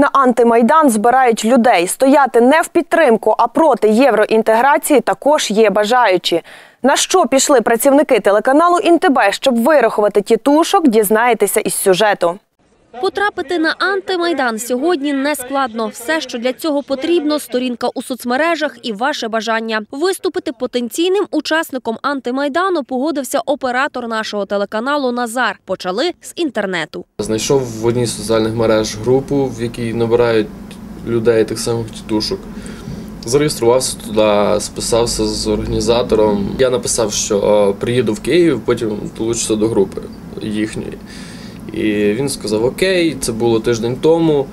На антимайдан збирають людей. Стояти не в підтримку, а проти євроінтеграції також є бажаючі. На що пішли працівники телеканалу Інтебе, щоб вирахувати тітушок, дізнаєтеся із сюжету. Потрапити на антимайдан сьогодні не складно. Все, що для цього потрібно, сторінка у соцмережах і ваше бажання. Виступити потенційним учасником антимайдану погодився оператор нашого телеканалу Назар. Почали з інтернету. Знайшов в одній з соціальних мереж групу, в якій набирають людей тих самих тітушок. Зареєструвався туди, списався з організатором. Я написав, що приїду в Київ, потім долучуся до групи їхньої. І він сказав: Окей, це було тиждень тому.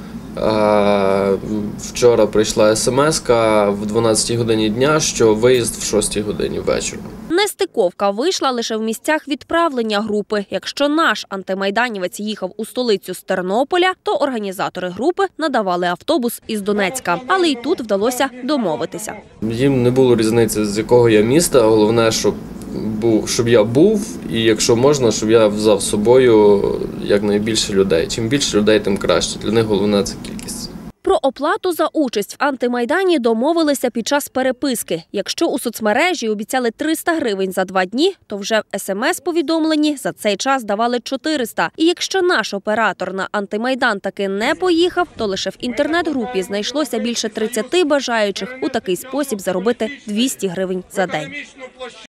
Вчора прийшла смс в 12 годині дня, що виїзд в 6 годині вечора. Нестиковка вийшла лише в місцях відправлення групи. Якщо наш антимайданівець їхав у столицю з Тернополя, то організатори групи надавали автобус із Донецька. Але й тут вдалося домовитися. Їм не було різниці, з якого я міста. Головне, щоб був, щоб я був, і якщо можна, щоб я взяв з собою якнайбільше людей. Чим більше людей, тим краще. Для них головне це кількість. Про оплату за участь в антимайдані домовилися під час переписки. Якщо у соцмережі обіцяли 300 гривень за два дні, то вже в смс-повідомленні за цей час давали 400. І якщо наш оператор на антимайдан таки не поїхав, то лише в інтернет-групі знайшлося більше 30 бажаючих у такий спосіб заробити 200 гривень за день.